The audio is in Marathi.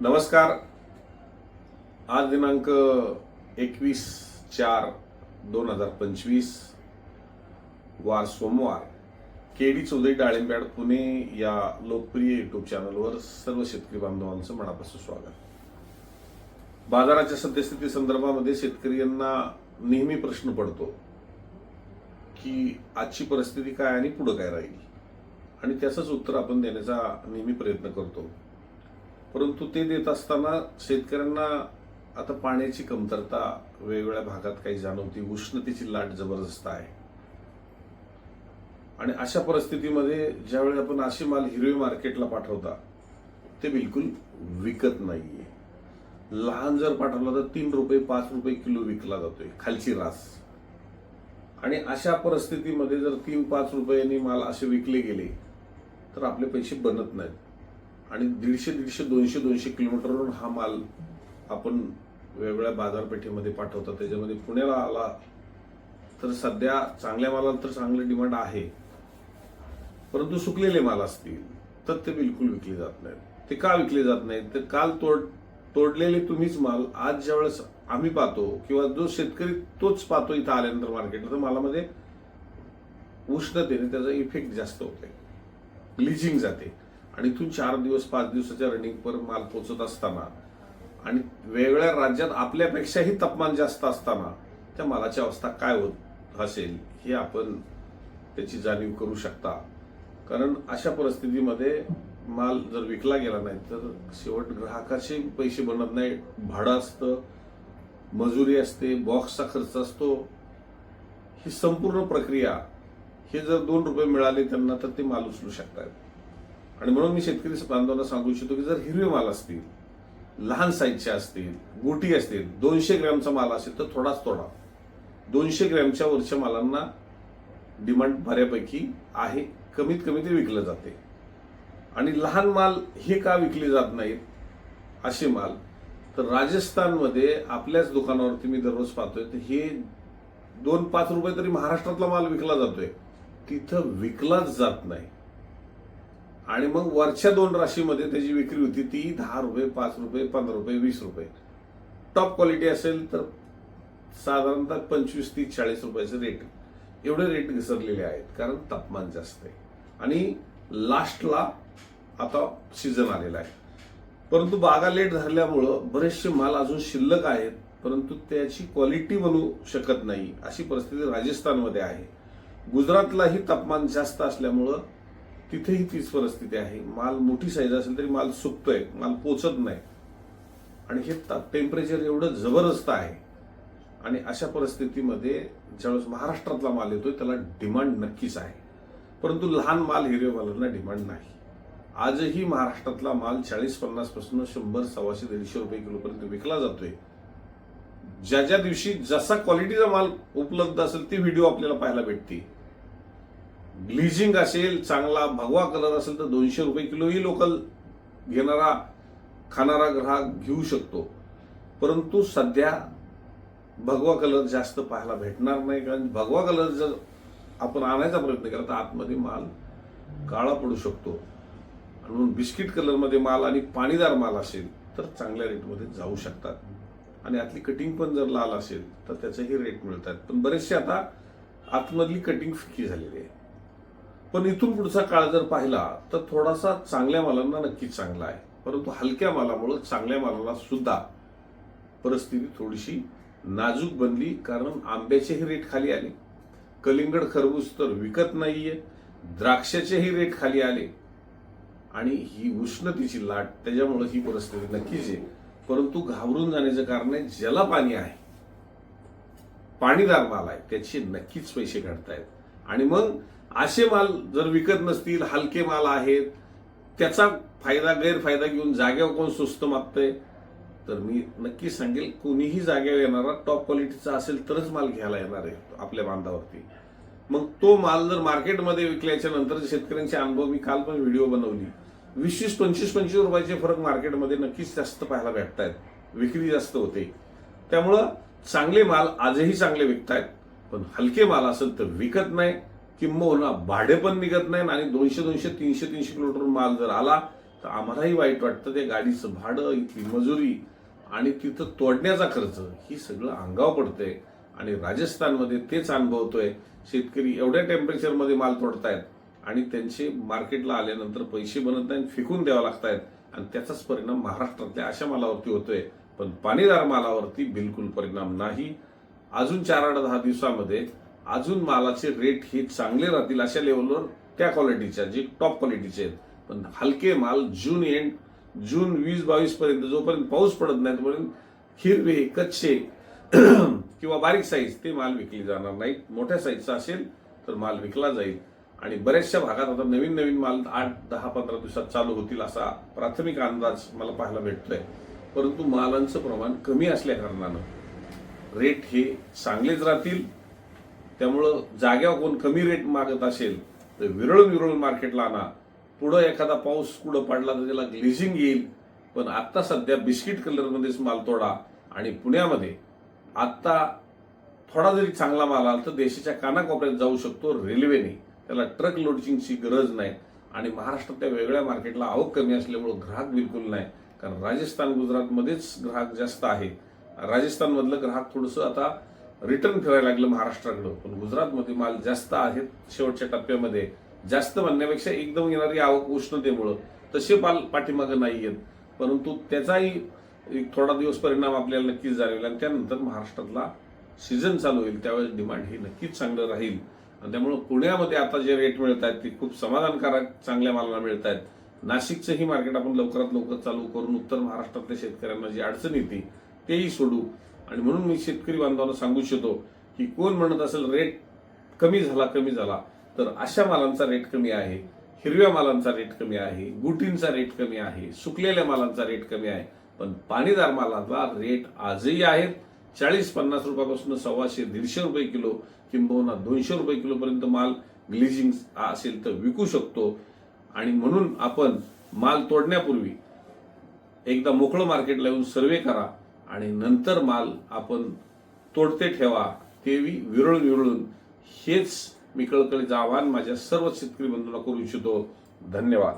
नमस्कार. आज दिनांक एकवीस चार दोन हजार पंचवीस वार सोमवार. केडी चौधरी डाळिंब्याड पुणे या लोकप्रिय युट्यूब चॅनलवर सर्व शेतकरी बांधवांचं मनापासून स्वागत. बाजाराच्या सद्यस्थिती संदर्भामध्ये शेतकऱ्यांना नेहमी प्रश्न पडतो की आजची परिस्थिती काय आणि पुढं काय राहील? आणि त्याचंच उत्तर आपण देण्याचा नेहमी प्रयत्न करतो. परंतु ते देत असताना शेतकऱ्यांना आता पाण्याची कमतरता वेगवेगळ्या भागात काही जाणवती. उष्णतेची लाट जबरदस्त आहे. आणि अशा परिस्थितीमध्ये ज्यावेळी आपण अशी माल हिरवे मार्केटला पाठवता ते बिलकुल विकत नाहीये. लहान जर पाठवला तर तीन रुपये पाच रुपये किलो विकला जातोय खालची रास. आणि अशा परिस्थितीमध्ये जर तीन पाच रुपयांनी माल असे विकले गेले तर आपले पैसे बनत नाहीत. आणि दीडशे दीडशे दोनशे दोनशे किलोमीटरवरून हा माल आपण वेगवेगळ्या बाजारपेठेमध्ये पाठवतो. त्याच्यामध्ये पुण्याला आला तर सध्या चांगल्या मालाला तर चांगलं डिमांड आहे. परंतु सुकलेले माल असतील तर ते बिलकुल विकले जात नाहीत. ते का विकले जात नाहीत? तर काल तोड तोडलेले तुम्हीच माल आज ज्यावेळेस आम्ही पाहतो किंवा जो शेतकरी तोच पाहतो इथं आल्यानंतर मार्केटला तर मालामध्ये उष्णतेने त्याचा इफेक्ट जास्त होते ब्लिचिंग जाते. आणि इथून चार दिवस पाच दिवसाच्या रनिंगवर माल पोचत असताना आणि वेगवेगळ्या राज्यात आपल्यापेक्षाही तापमान जास्त असताना त्या मालाची अवस्था काय होत असेल हे आपण त्याची जाणीव करू शकता. कारण अशा परिस्थितीमध्ये माल जर विकला गेला नाही तर शेवट ग्राहकाचे पैसे बनत नाही. भाडं असतं मजुरी असते बॉक्सचा खर्च असतो. ही संपूर्ण प्रक्रिया हे जर दोन रुपये मिळाले त्यांना तर ते माल उचलू शकतात. आणि म्हणून मी शेतकरी बांधवांना सांगू इच्छितो की जर हिरवे माल असतील लहान साईजचे असतील गोटी असतील दोनशे ग्रॅमचा माल असेल तर थोडाच थोडा दोनशे ग्रॅमच्या वरच्या मालांना डिमांड बऱ्यापैकी आहे कमीत कमी ते विकलं जाते. आणि लहान माल हे का विकले जात नाहीत असे माल तर राजस्थानमध्ये आपल्याच दुकानावरती मी दररोज पाहतोय तर हे दोन पाच रुपये तरी महाराष्ट्रातला माल विकला जातोय. तिथं विकलाच जात नाही. आणि मग वरच्या दोन राशीमध्ये त्याची विक्री होती ती दहा रुपये पाच रुपये पंधरा रुपये वीस रुपये. टॉप क्वालिटी असेल तर साधारणतः पंचवीस तीस चाळीस रुपयाचे रेट एवढे रेट घसरलेले आहेत कारण तापमान जास्त आहे. आणि लास्टला आता सीझन आलेला आहे. परंतु बागा लेट झाल्यामुळं बरेचसे माल अजून शिल्लक आहेत परंतु त्याची क्वालिटी बनू शकत नाही अशी परिस्थिती राजस्थानमध्ये आहे. गुजरातलाही तापमान जास्त असल्यामुळं तिथेही तीच परिस्थिती आहे. माल मोठी साईज असेल तरी माल सुकतोय माल पोचत नाही. आणि हे टेम्परेचर एवढं जबरदस्त आहे. आणि अशा परिस्थितीमध्ये ज्यावेळेस महाराष्ट्रातला माल येतोय त्याला डिमांड नक्कीच आहे. परंतु लहान माल हिरेवाल्यांना डिमांड नाही. आजही महाराष्ट्रातला माल चाळीस पन्नासपासून शंभर सव्वाशे दीडशे रुपये किलोपर्यंत विकला जातोय. ज्या ज्या दिवशी जसा क्वालिटीचा माल उपलब्ध असेल ती व्हिडिओ आपल्याला पाहायला भेटते. ग्लिजिंग असेल चांगला भगवा कलर असेल तर दोनशे रुपये किलोही लोकल घेणारा खाणारा ग्राहक घेऊ शकतो. परंतु सध्या भगवा कलर जास्त पाहायला भेटणार नाही कारण भगवा कलर जर आपण आणायचा प्रयत्न केला तर आतमध्ये माल काळा पडू शकतो. म्हणून बिस्किट कलरमध्ये माल आणि पाणीदार माल असेल तर चांगल्या रेटमध्ये जाऊ शकतात. आणि आतली कटिंग पण जर लाल असेल तर त्याचेही रेट मिळतात. पण बरेचसे आता आतमधली कटिंग फिकी झालेली आहे. पण इथून पुढचा काळ जर पाहिला तर थोडासा चांगल्या मालांना नक्कीच चांगला आहे. परंतु हलक्या मालामुळं चांगल्या मालाला सुद्धा परिस्थिती थोडीशी नाजूक बनली. कारण आंब्याचेही रेट खाली आले. कलिंगड खरबूज तर विकत नाहीये. द्राक्षाचेही रेट खाली आले. आणि ही उष्णतेची लाट त्याच्यामुळे ही परिस्थिती नक्कीच आहे. परंतु घाबरून जाण्याचं कारण आहे ज्याला पाणी आहे पाणीदार माल आहे त्याचे नक्कीच पैसे काढतायत. आणि मग असे माल जर विकत नसतील हलके माल आहेत त्याचा फायदा गैरफायदा घेऊन जाग्यावर कोण स्वस्त मागतंय? तर मी नक्कीच सांगेल कोणीही जाग्यावर येणारा टॉप क्वालिटीचा असेल तरच माल घ्यायला येणार आहे आपल्या बांधावरती. मग तो माल जर मार्केटमध्ये विकल्याच्या नंतर शेतकऱ्यांचे अनुभव मी काल पण व्हिडिओ बनवली. वीस वीस पंचवीस पंचवीस रुपयाचे फरक मार्केटमध्ये नक्कीच जास्त पाहायला भेटत आहेत विक्री जास्त होते. त्यामुळं चांगले माल आजही चांगले विकतायत पण हलके माल असेल तर विकत नाही. किंबहुना भाडे पण निघत नाही आणि दोनशे दोनशे तीनशे तीनशे किलोमीटर माल जर आला तर आम्हालाही वाईट वाटतं ते गाडीचं भाडं इथली मजुरी आणि तिथं तोडण्याचा खर्च ही सगळं अंगाव पडतंय. आणि राजस्थानमध्ये तेच अनुभवतोय. शेतकरी एवढ्या टेम्परेचरमध्ये माल तोडतायत आणि त्यांचे मार्केटला आल्यानंतर पैसे बनत नाहीत फेकून द्यावं लागतायत. आणि त्याचाच परिणाम महाराष्ट्रातल्या अशा मालावरती होतोय. पण पाणीदार मालावरती बिलकुल परिणाम नाही. अजून चार आठ दहा दिवसामध्ये अजून मालाचे रेट हे चांगले राहतील अशा लेवलवर त्या क्वालिटीच्या जे टॉप क्वालिटीचे आहेत. पण हलके माल जून एंड जून वीस बावीस पर्यंत जोपर्यंत पाऊस पडत नाही तोपर्यंत हिरवे कच्चे किंवा बारीक साईज ते माल विकली जाणार नाहीत. मोठ्या साईजचा असेल तर माल विकला जाईल. आणि बऱ्याचशा भागात आता नवीन नवीन माल आठ दहा पंधरा दिवसात चालू होतील असा प्राथमिक अंदाज मला पाहायला भेटतोय. परंतु मालांचं प्रमाण कमी असल्या कारणानं रेट हे चांगलेच राहतील. त्यामुळं जाग्यावर कोण कमी रेट मागत असेल तर विरळून विरळून मार्केटला आणा. पुढं एखादा पाऊस कुठं पडला तर त्याला ग्लिझिंग येईल. पण आत्ता सध्या बिस्किट कलरमध्येच माल तोडा आणि पुण्यामध्ये आत्ता थोडा जरी चांगला माल आला तर देशाच्या कानाकोपऱ्यात जाऊ शकतो रेल्वेने. त्याला ट्रक लोडिंगची गरज नाही. आणि महाराष्ट्रातल्या वेगळ्या मार्केटला आवक कमी असल्यामुळं ग्राहक बिलकुल नाही. कारण राजस्थान गुजरातमध्येच ग्राहक जास्त आहे. राजस्थानमधलं ग्राहक थोडंसं आता रिटर्न फिरायला लागलं महाराष्ट्राकडं. पण गुजरातमध्ये माल जास्त आहेत. शेवटच्या टप्प्यामध्ये जास्त म्हणण्यापेक्षा एकदम येणारी आवक उष्णतेमुळं तसे माल पाठीमागं नाही आहेत परंतु त्याचाही एक थोडा दिवस परिणाम आपल्याला नक्कीच जाणवेल आणि त्यानंतर महाराष्ट्रातला सीझन चालू होईल. त्यावेळेस डिमांड ही नक्कीच चांगलं राहील. आणि त्यामुळं पुण्यामध्ये आता जे रेट मिळत आहेत ते खूप समाधानकारक चांगल्या मालाला मिळत आहेत नाशिकचंही मार्केट आपण लवकरात लवकर चालू करून उत्तर महाराष्ट्रातल्या शेतकऱ्यांना जी अडचण येते तेही सोडू. आणि म्हणून मी शेतकरी बांधवांना सांगू इच्छितो की कोण म्हणत असेल रेट कमी झाला कमी झाला तर अशा मालांचा रेट कमी आहे हिरव्या मालांचा रेट कमी आहे गुटींचा रेट कमी आहे सुकलेल्या मालांचा रेट कमी आहे पण पाणीदार मालाचा रेट आजही आहेत. चाळीस पन्नास रुपयापासून सव्वाशे दीडशे रुपये किलो किंबहुना दोनशे रुपये किलोपर्यंत माल ग्लिजिंग असेल तर विकू शकतो. आणि म्हणून आपण माल तोडण्यापूर्वी एकदा मोकळं मार्केटला येऊन सर्वे करा. आणि नंतर माल आपण तोडते ठेवा तेवी विरळून विरळून हेच मी कळकळीचं आवाहन माझ्या सर्व शेतकरी बंधूंना करू इच्छितो. धन्यवाद.